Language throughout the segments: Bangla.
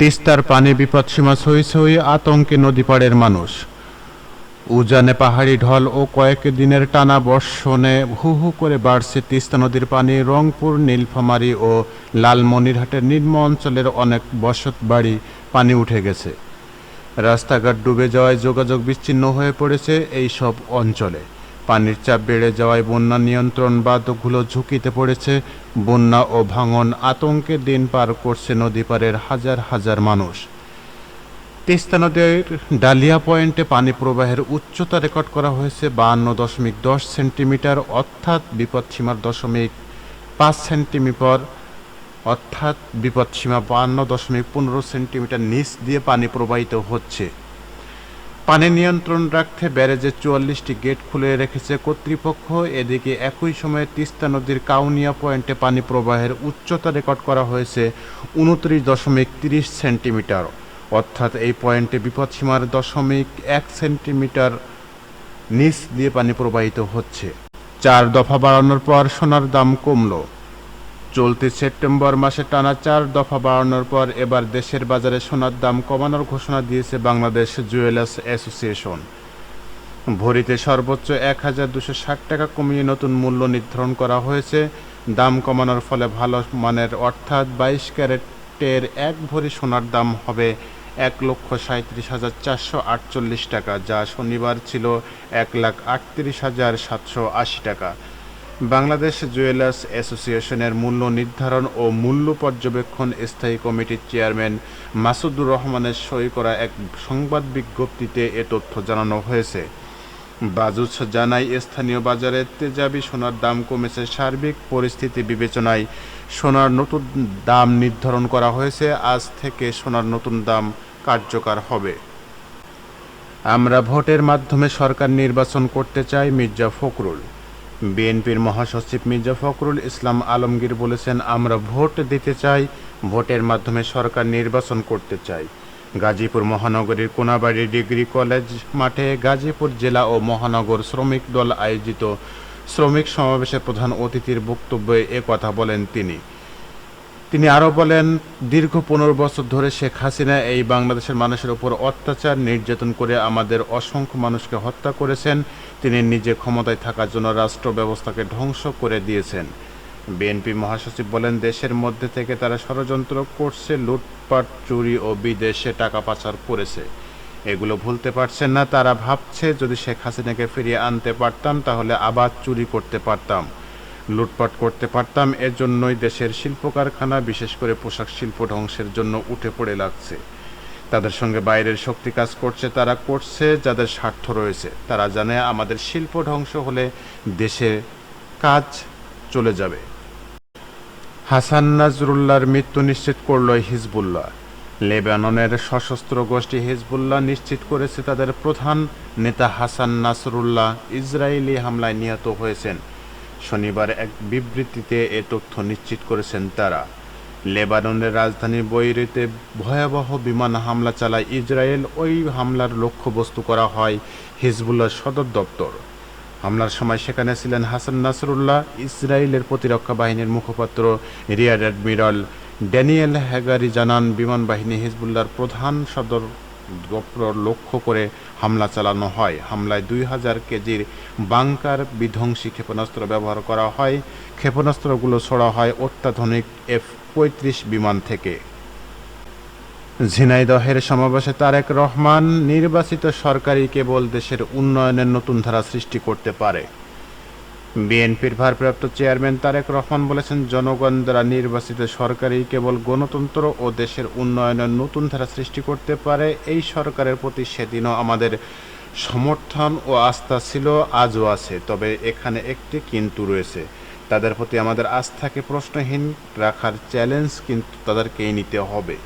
তিস্তার পানি বিপদসীমা ছই ছই আতঙ্কে নদীপাড়ের মানুষ। উজানে পাহাড়ি ঢল ও কয়েক দিনের টানা বর্ষণে হু হু করে বাড়ছে তিস্তা নদীর পানি। রংপুর, নীলফামারী ও লালমনিরহাটের নিম্ন অঞ্চলের অনেক বসত বাড়ি পানি উঠে গেছে। রাস্তাঘাট ডুবে যাওয়ায় যোগাযোগ বিচ্ছিন্ন হয়ে পড়েছে এই সব অঞ্চলে। পানির চাপ বেড়ে যাওয়ায় বন্যা নিয়ন্ত্রণ বাঁধগুলো ঝুঁকিতে পড়েছে। বন্যা ও ভাঙন আতঙ্কে দিন পার করছে নদী পাড়ের হাজার হাজার মানুষ। তিস্তা নদীর ডালিয়া পয়েন্টে পানি প্রবাহের উচ্চতা রেকর্ড করা হয়েছে বাহান্ন দশমিক দশ সেন্টিমিটার, অর্থাৎ বিপদসীমার দশমিক পাঁচ সেন্টিমিটার, অর্থাৎ বিপদসীমা বাহান্ন দশমিক পনেরো সেন্টিমিটার নিচ দিয়ে পানি প্রবাহিত হচ্ছে। পানি নিয়ন্ত্রণ রাখতে ব্যারেজের চুয়াল্লিশটি গেট খুলে রেখেছে কর্তৃপক্ষ। এদিকে একই সময়ে তিস্তা নদীর কাউনিয়া পয়েন্টে পানি প্রবাহের উচ্চতা রেকর্ড করা হয়েছে উনত্রিশ দশমিক তিরিশ সেন্টিমিটার। অর্থাৎ এই পয়েন্টে বিপদসীমার দশমিক এক সেন্টিমিটার নিচ দিয়ে পানি প্রবাহিত হচ্ছে। চার দফা বাড়ানোর পর সোনার দাম কমলো। চলতি সেপ্টেম্বর মাসে টানা চার দফা বাড়ানোর পর এবার দেশের বাজারে সোনার দাম কমানোর ঘোষণা দিয়েছে বাংলাদেশ জুয়েলার্স অ্যাসোসিয়েশন। ভরিতে সর্বোচ্চ এক হাজার দুশো ষাট টাকা কমিয়ে নতুন মূল্য নির্ধারণ করা হয়েছে। দাম কমানোর ফলে ভালো মানের অর্থাৎ বাইশ ক্যারেটের এক ভরি সোনার দাম হবে এক লক্ষ সাঁত্রিশ হাজার চারশো আটচল্লিশ টাকা, যা শনিবার ছিল এক লাখ আটত্রিশ হাজার সাতশো আশি টাকা। বাংলাদেশ জুয়েলার্স অ্যাসোসিয়েশনের মূল্য নির্ধারণ ও মূল্য পর্যবেক্ষণ স্থায়ী কমিটির চেয়ারম্যান মাসুদুর রহমানের সই করা এক সংবাদ বিজ্ঞপ্তিতে এ তথ্য জানানো হয়েছে। বাজুস জানায়, স্থানীয় বাজারে তেজাবি সোনার দাম কমেছে সার্বিক পরিস্থিতি বিবেচনায়। সোনার নতুন দাম নির্ধারণ করা হয়েছে, আজ থেকে সোনার নতুন দাম কার্যকর হবে। আমরা ভোটের মাধ্যমে সরকার নির্বাচন করতে চাই মির্জা ফখরুল। বিএনপির মহাসচিব মির্জা ফখরুল ইসলাম আলমগীর বলেছেন, আমরা ভোট দিতে চাই, ভোটের মাধ্যমে সরকার নির্বাচন করতে চাই। গাজীপুর মহানগরীর কোনাবাড়ি ডিগ্রি কলেজ মাঠে গাজীপুর জেলা ও মহানগর শ্রমিক দল আয়োজিত শ্রমিক সমাবেশে প্রধান অতিথির বক্তব্যে কথা বলেন তিনি। তিনি আরও বলেন, দীর্ঘ পনেরো বছর ধরে শেখ হাসিনা এই বাংলাদেশের মানুষের উপর অত্যাচার, নির্যাতন করে আমাদের অসংখ্য মানুষকে হত্যা করেছেন। তিনি নিজে ক্ষমতায় থাকার জন্য রাষ্ট্র ব্যবস্থাকে ধ্বংস করে দিয়েছেন। বিএনপি মহাসচিব বলেন, দেশের মধ্যে থেকে তারা ষড়যন্ত্র করছে, লুটপাট, চুরি ও বিদেশে টাকা পাচার করেছে। এগুলো ভুলতে পারছেন না, তারা ভাবছে যদি শেখ হাসিনাকে ফিরিয়ে আনতে পারতাম, তাহলে আবার চুরি করতে পারতাম। লুটপাট করতে পারতাম এর জন্যই দেশের শিল্প কারখানা বিশেষ করে পোশাক শিল্প ধ্বংসের জন্য উঠে পড়ে লাগছে। তাদের সঙ্গে বাইরের শক্তি কাজ করছে, তারা করছে যাদের স্বার্থ রয়েছে। তারা জানে আমাদের শিল্প ধ্বংস হলে দেশে কাজ চলে যাবে। হাসান নাজরুল্লাহর মৃত্যু নিশ্চিত করল হিজবুল্লাহ। লেবাননের সশস্ত্র গোষ্ঠী হিজবুল্লাহ নিশ্চিত করেছে, তাদের প্রধান নেতা হাসান নাসরুল্লাহ ইসরায়েলি হামলায় নিহত হয়েছেন। শনিবার এক বিবৃতিতে এ তথ্য নিশ্চিত করেছেন তারা। লেবাননের রাজধানী বৈরিতে ভয়াবহ বিমান হামলা চালায় ইসরায়েল। ওই হামলার লক্ষ্যবস্তু করা হয় হিজবুল্লাহ সদর দপ্তর। হামলার সময় সেখানে ছিলেন হাসান নাসরুল্লাহ, ইসরায়েলের প্রতিরক্ষা বাহিনীর মুখপাত্র রিয়ার অ্যাডমিরাল ড্যানিয়েল হ্যাগারি জানান, বিমান বাহিনী হিজবুল্লাহর প্রধান সদর লক্ষ্য করে হামলা চালানো হয়। হামলায় দুই হাজার কেজির বাংকার বিধ্বংসী ক্ষেপণাস্ত্র ব্যবহার করা হয়। ক্ষেপণাস্ত্রগুলো ছড়া হয় অত্যাধুনিক এফ পঁয়ত্রিশ বিমান থেকে। ঝিনাইদহের সমাবেশে তারেক রহমান নির্বাচিত সরকারই কেবল দেশের উন্নয়নের নতুন ধারা সৃষ্টি করতে পারে। বিএনপির ভারপ্রাপ্ত চেয়ারম্যান তারেক রহমান বলেছেন জনগণ দ্বারা নির্বাচিত সরকারই কেবল গণতন্ত্র ও দেশের উন্নয়নের নতুন ধারা সৃষ্টি করতে পারে, এই সরকারের প্রতি সেদিনও আমাদের সমর্থন ও আস্থা ছিল, আজও আছে, তবে এখানে একটি কিন্তু রয়েছে। তাদের প্রতি আমাদের আস্থাকে প্রশ্নহীন রাখার চ্যালেঞ্জ কিন্তু তাদেরকেই নিতে হবে।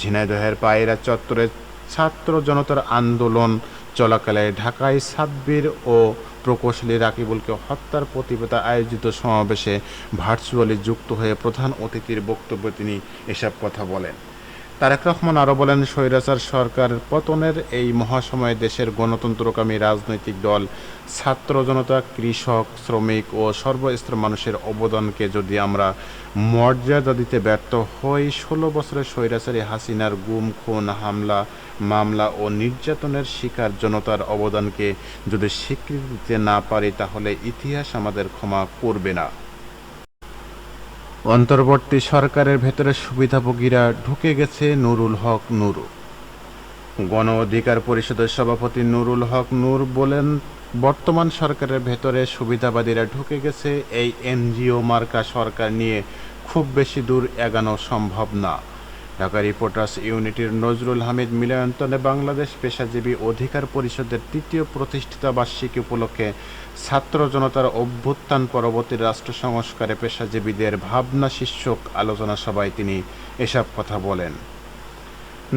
ঝিনাইদহের পায়রা চত্বরে ছাত্র জনতার আন্দোলন চলাকালে ঢাকায় সাব্বির ও প্রকৌশলী রাকিবুলকে হত্যার প্রতিবেদ আয়োজিত সমাবেশে ভার্চুয়ালি যুক্ত হয়ে প্রধান অতিথির বক্তব্যে তিনি এসব কথা বলেন। তারেক রহমান আরও বলেন, স্বৈরাচার সরকার পতনের এই মহাসময়ে দেশের গণতন্ত্রকামী রাজনৈতিক দল, ছাত্র জনতা, কৃষক, শ্রমিক ও সর্বস্তরের মানুষের অবদানকে যদি আমরা মর্যাদা দিতে ব্যর্থ হই, ষোলো বছরের স্বৈরাচারী হাসিনার গুম, খুন, হামলা, মামলা ও নির্যাতনের শিকার জনতার অবদানকে যদি স্বীকৃতি দিতে না পারি, তাহলে ইতিহাস আমাদের ক্ষমা করবে না। অন্তর্বর্তী সরকারের ভেতরে সুবিধাভোগীরা ঢুকে গেছে নুরুল হক নুরু। গণ অধিকার পরিষদের সভাপতি নুরুল হক নূর বলেন, বর্তমান সরকারের ভেতরে সুবিধাবাদীরা ঢুকে গেছে, এই এনজিও মার্কা সরকার নিয়ে খুব বেশি দূর এগানো সম্ভব না। ঢাকা রিপোর্টার্স ইউনিটির নজরুল হামিদ মিলনায়তনে বাংলাদেশ পেশাজীবী অধিকার পরিষদের তৃতীয় প্রতিষ্ঠিতা বার্ষিকী উপলক্ষে ছাত্র জনতার অভ্যুত্থান পরবর্তী রাষ্ট্র সংস্কারে পেশাজীবীদের ভাবনা শীর্ষক আলোচনা সভায় তিনি এসব কথা বলেন।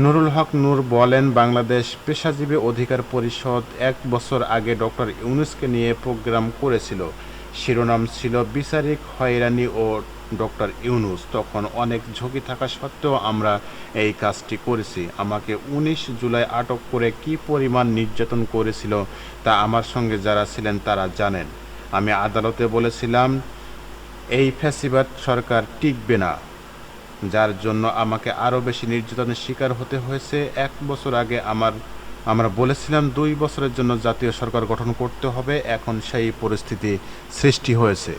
নুরুল হক নূর বলেন, বাংলাদেশ পেশাজীবী অধিকার পরিষদ এক বছর আগে ডক্টর ইউনুসকে নিয়ে প্রোগ্রাম করেছিল। শিরোনাম ছিল বিচারিক হয়রানি ও ডক্টর ইউনুস, তখন অনেক ঝুঁকি থাকা সত্ত্বেও আমরা এই কাজটি করেছি। আমাকে উনিশ জুলাই আটক করে কি পরিমাণ নির্যাতন করেছিল তা আমার সঙ্গে যারা ছিলেন তারা জানেন। আমি আদালতে বলেছিলাম, এই ফ্যাসিবাদ সরকার টিকবে না। যার জন্য আমাকে আরও বেশি নির্যাতনের শিকার হতে হয়েছে। এক বছর আগে আমার, আমরা বলেছিলাম, দুই বছরের জন্য জাতীয় সরকার গঠন করতে হবে। এখন সেই পরিস্থিতি সৃষ্টি হয়েছে।